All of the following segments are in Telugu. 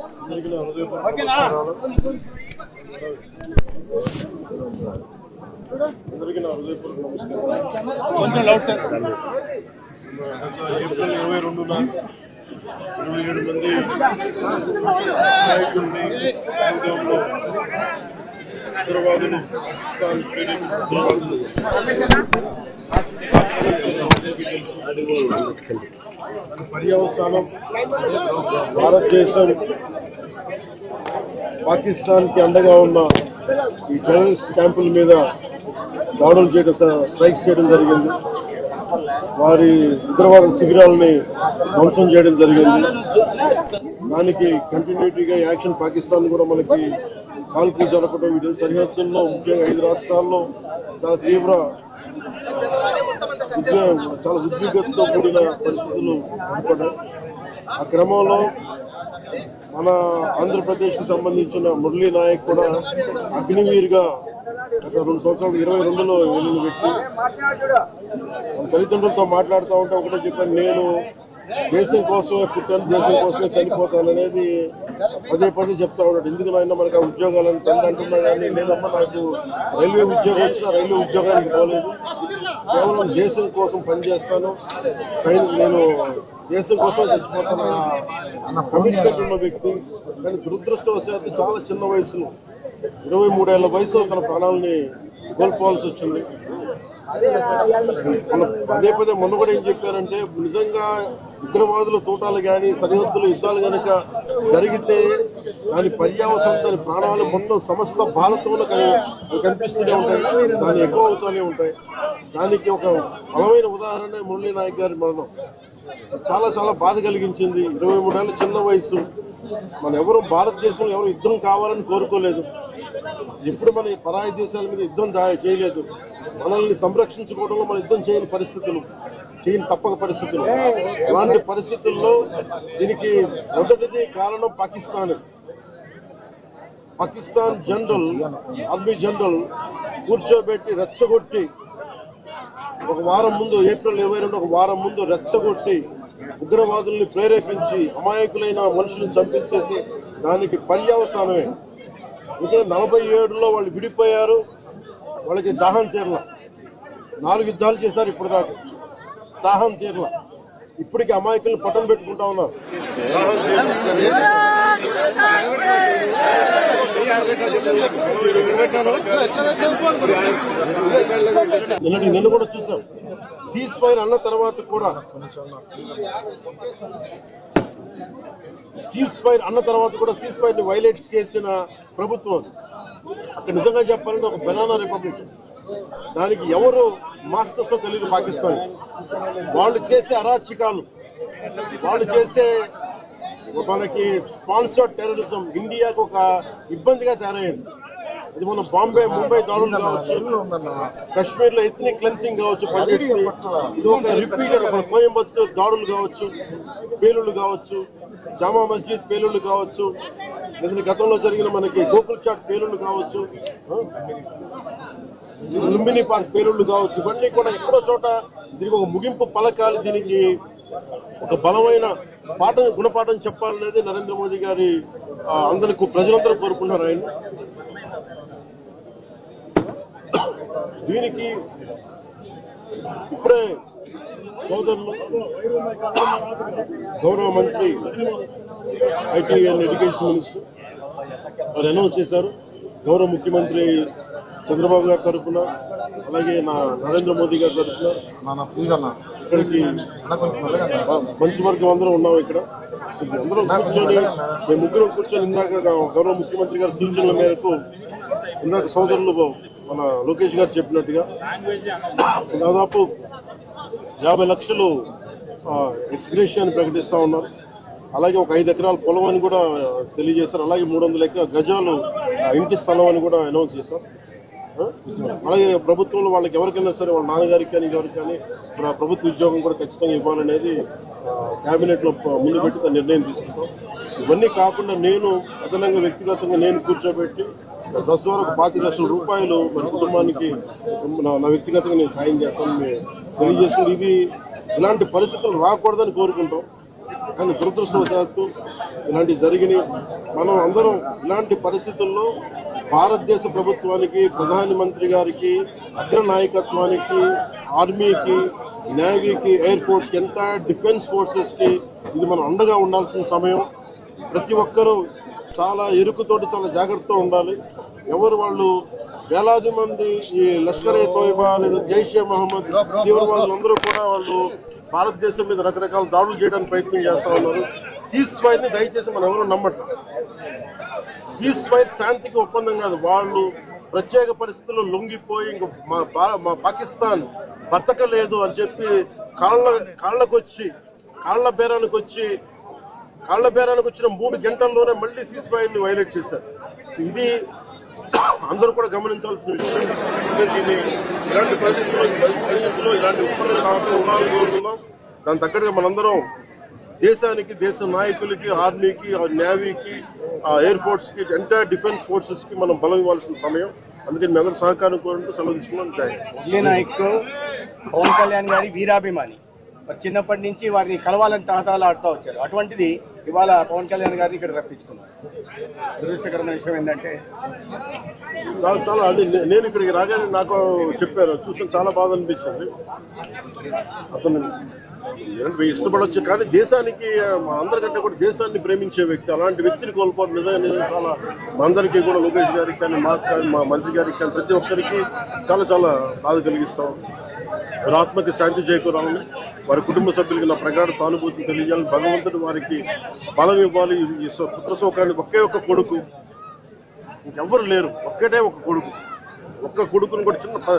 నమస్కారాలు. జరిగిన హృదయపూర్వక గత ఏప్రిల్ ఇరవై రెండున ఇరవై ఏడు మంది నాయకుల్ని ఉద్యమంలో ఉగ్రవాదులు పాకిస్తాన్ ఉగ్రవాదులు పర్యవసానం భారతదేశం పాకిస్తాన్కి అండగా ఉన్న ఈ టెర్రరిస్ట్ క్యాంపుల మీద దాడులు చేయడం స్ట్రైక్స్ చేయడం జరిగింది. వారి ఉగ్రవాద శిబిరాలని ధ్వంసం చేయడం జరిగింది. దానికి కంటిన్యూటీగా యాక్షన్ పాకిస్తాన్ కూడా మనకి కాల్పులు జరపడం వీటి సరిహద్దుల్లో ముఖ్యంగా ఐదు రాష్ట్రాల్లో చాలా తీవ్ర ఉద్వేగ చాలా ఉద్విగ్నతతో కూడిన పరిస్థితులు ఆ క్రమంలో మన ఆంధ్రప్రదేశ్కి సంబంధించిన మురళీ నాయక్ కూడా అగ్నివీర్గా గత రెండు సంవత్సరాలు ఇరవై రెండులో వెళ్ళిన వ్యక్తి. తల్లిదండ్రులతో మాట్లాడుతూ ఉంటే ఒకటే చెప్పాను నేను దేశం కోసమే పుట్టాను దేశం కోసమే చనిపోతాను అనేది పదే పదే చెప్తా ఉన్నాడు. ఎందుకు నాయన మనకు ఆ ఉద్యోగాలను తండ్రి అంటున్నా కానీ లేదమ్మా నాకు రైల్వే ఉద్యోగం వచ్చినా రైల్వే ఉద్యోగానికి పోలేదు. కేవలం దేశం కోసం పనిచేస్తాను. సైన్ నేను దేశం కోసం చచ్చిపోతాను అన్న కమిట్మెంట్ ఉన్న వ్యక్తి. కానీ దురదృష్టవశాత్తు చాలా చిన్న వయసులో ఇరవై మూడేళ్ళ వయసులో తన ప్రాణాలని కోల్పోవాల్సి వచ్చింది. పదే పదే మొన్న కూడా ఏం చెప్పారంటే నిజంగా ఉగ్రవాదుల తోటాలు కానీ సరిహద్దులు యుద్ధాలు కనుక జరిగితే దాని పర్యావసరం దాని ప్రాణాలు మొత్తం సమస్త భారతంలో కనిపిస్తూనే ఉంటాయి. దాని ఎక్కువ అవుతూనే ఉంటాయి. దానికి ఒక బలమైన ఉదాహరణ మురళీ నాయక్ గారి మరణం. చాలా చాలా బాధ కలిగించింది. ఇరవై మూడేళ్ళ చిన్న వయసు మన ఎవరు భారతదేశంలో ఎవరు యుద్ధం కావాలని కోరుకోలేదు. ఎప్పుడు మన పరాయ పరాయి దేశాల మీద యుద్ధం దా చేయలేదు. మనల్ని సంరక్షించుకోవడంలో మన యుద్ధం చేయని పరిస్థితులు చేయని తప్పక పరిస్థితులు. అలాంటి పరిస్థితుల్లో దీనికి మొదటిది కారణం Pakistan. Pakistan general army general కూర్చోబెట్టి రెచ్చగొట్టి ఒక వారం ముందు ఏప్రిల్ ఇరవై రెండు ఒక వారం ముందు రెచ్చగొట్టి ఉగ్రవాదుల్ని ప్రేరేపించి అమాయకులైన మనుషులను చంపించేసి దానికి పర్యవసానమే. ఇక్కడ నలభై ఏడులో వాళ్ళు విడిపోయారు వాళ్ళకి దాహం తీరల. నాలుగు యుద్ధాలు చేశారు ఇప్పుడు దాకా దాహం తీరల. ఇప్పటికి అమాయకులను పట్టం పెట్టుకుంటా ఉన్నారు. దాహం నిన్నటి నిన్ను కూడా చూసాం. సీజ్ ఫైర్ అన్న తర్వాత కూడా సీజ్ ఫైర్ అన్న తర్వాత కూడా సీజ్ ఫైర్ని వైలేట్ చేసిన ప్రభుత్వం అక్కడ నిజంగా చెప్పాలంటే ఒక బెనానా రిపబ్లిక్ దానికి ఎవరు మాస్టర్స్ తెలియదు పాకిస్తాన్. వాళ్ళు చేసే అరాచకాలు వాళ్ళు చేసే మనకి స్పాన్సర్డ్ టెర్రరిజం ఇండియాకు ఒక ఇబ్బందిగా తయారైంది. అది మన బాంబే ముంబై దాడులు కావచ్చు కశ్మీర్లో ఎథనిక్ క్లెన్సింగ్ కావచ్చు ఇది ఒక రిపీటెడ్ మన కోయంబత్తూర్ దాడులు కావచ్చు పేలుళ్ళు కావచ్చు జామా మస్జిద్ పేలుళ్ళు కావచ్చు లేదా గతంలో జరిగిన మనకి గోకుల్ చాట్ పేలుళ్ళు కావచ్చు? లుంబిని పార్క్ పేలుళ్ళు కావచ్చు ఇవన్నీ కూడా ఎక్కడో చోట దీనికి ఒక ముగింపు పలకాలి దీనికి ఒక బలమైన పాఠం గుణపాఠం చెప్పాలనేది నరేంద్ర మోదీ గారి అందరికీ అందరికి ప్రజలందరూ కోరుకున్నారు ఆయన. దీనికి ఇప్పుడే సోదరులు గౌరవ మంత్రి ఐటీ అండ్ ఎడ్యుకేషన్ మినిస్టర్ వారు అనౌన్స్ చేశారు. గౌరవ ముఖ్యమంత్రి చంద్రబాబు గారి తరఫున అలాగే నా నరేంద్ర మోదీ గారి తరఫున. నా ప్లీజ్ ఇక్కడికి అన్న మంత్రివర్గం అందరం ఉన్నాం ఇక్కడ. అందరం కూర్చొని మేము ముగ్గురం కూర్చొని ఇందాక గౌరవ ముఖ్యమంత్రి గారి సూచనల మేరకు ఇందాక సోదరులు మన లోకేష్ గారు చెప్పినట్టుగా దాదాపు యాభై లక్షలు ఎక్స్గ్రేషన్ ప్రకటిస్తూ ఉన్నారు. అలాగే ఒక ఐదు ఎకరాల పొలం అని కూడా తెలియజేశారు. అలాగే మూడు వందల ఎక గజాలు ఆ, ఇంటి స్థలం అని కూడా అనౌన్స్ చేశారు. అలాగే ప్రభుత్వంలో వాళ్ళకి ఎవరికైనా సరే వాళ్ళ నాన్నగారికి కానీ ఎవరికి కానీ ప్రభుత్వ ఉద్యోగం కూడా ఖచ్చితంగా ఇవ్వాలనేది క్యాబినెట్లో ముందు పెట్టి నిర్ణయం తీసుకుంటాం. ఇవన్నీ కాకుండా నేను అదనంగా వ్యక్తిగతంగా నేను కూర్చోబెట్టి దశ వరకు పాతి లక్షల రూపాయలు మన కుటుంబానికి నా నా వ్యక్తిగతంగా నేను సాయం చేస్తానని తెలియజేసుకుని ఇది ఇలాంటి పరిస్థితులు రాకూడదని కోరుకుంటాం. కానీ దురదృష్టవశాత్తు ఇలాంటివి జరిగినాయి. మనం అందరం ఇలాంటి పరిస్థితుల్లో భారతదేశ ప్రభుత్వానికి ప్రధానమంత్రి గారికి అగ్ర నాయకత్వానికి ఆర్మీకి నేవీకి ఎయిర్ ఫోర్స్కి ఎంటైర్ డిఫెన్స్ ఫోర్సెస్కి ఇది మనం అండగా ఉండాల్సిన సమయం. ప్రతి ఒక్కరూ చాలా ఎరుకుతోటి చాలా జాగ్రత్తగా ఉండాలి. ఎవరు వాళ్ళు వేలాది మంది ఈ లష్కర్ ఏ తోయిబా లేదా జైషే మహమ్మద్ తీవ్రవాదులందరూ కూడా వాళ్ళు భారతదేశం మీద రకరకాల దాడులు చేయడానికి ప్రయత్నం చేస్తూ ఉన్నారు. సీజ్ ఫైర్ని దయచేసి మనం ఎవరు నమ్మట్లేదు. సీజ్ ఫైర్ శాంతికి ఒప్పందం కాదు. వాళ్ళు ప్రత్యేక పరిస్థితుల్లో లొంగిపోయి ఇంక మా మా పాకిస్తాన్ బతకలేదు అని చెప్పి కాళ్ళ కాళ్ళకొచ్చి కాళ్ళ బేరానికి వచ్చి కాళ్ళ బేరానికి వచ్చిన మూడు గంటల్లోనే మళ్ళీ సీజ్ ఫైర్ని వైలేట్ చేశారు. సో ఇది అందరూ కూడా గమనించాల్సిన విషయం. దీన్ని ఇది ఇలాంటి పరిస్థితుల్లో పరిస్థితుల్లో ఇలాంటి ఒప్పందం కాకుండా ఉండాలని కోరుతున్నాం దాని తగ్గట్టుగా మనందరం దేశానికి దేశ నాయకులకి ఆర్మీకి నేవీకి ఎయిర్ ఫోర్స్కి ఎంటైర్ డిఫెన్స్ ఫోర్సెస్కి మనం బలం ఇవ్వాల్సిన సమయం. అందుకని మీ అందరూ సహకారం కోరుకుంటూ సెలవు తీసుకున్నాం. మురళీ నాయక్ పవన్ కళ్యాణ్ గారి వీరాభిమాని. చిన్నప్పటి నుంచి వారిని కలవాలని తహతాలు ఆడుతూ వచ్చారు. అటువంటిది ఇవాళ పవన్ కళ్యాణ్ గారిని ఇక్కడ రప్పించుకున్నారు. దురదృష్టకరమైన విషయం ఏంటంటే చాలా చాలా అది నేను ఇక్కడికి రాగానే నాకు చెప్పారు. చూసిన చాలా బాధ అనిపించింది. అతను ఏంటి ఇష్టపడవచ్చు కానీ దేశానికి మా అందరికంటే కూడా దేశాన్ని ప్రేమించే వ్యక్తి అలాంటి వ్యక్తిని కోల్పోవడం నిజంగా చాలా అందరికీ కూడా లోకేష్ గారికి కానీ మాకు కానీ మా మంత్రి గారికి కానీ ప్రతి ఒక్కరికి చాలా చాలా బాధ కలిగిస్తాం. వారి ఆత్మకి శాంతి చేకూరాలని వారి కుటుంబ సభ్యులకి నా ప్రగాఢ సానుభూతిని తెలియజేయాలని భగవంతుడు వారికి బలం ఇవ్వాలి. ఈ సో- పుత్ర ఒకే ఒక్క కొడుకు. ఇంకెవ్వరు లేరు ఒక్కటే ఒక కొడుకు. ఒక్క కొడుకుని కూడా చిన్న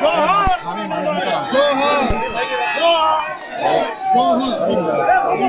জোহার। জোহার। জোহার।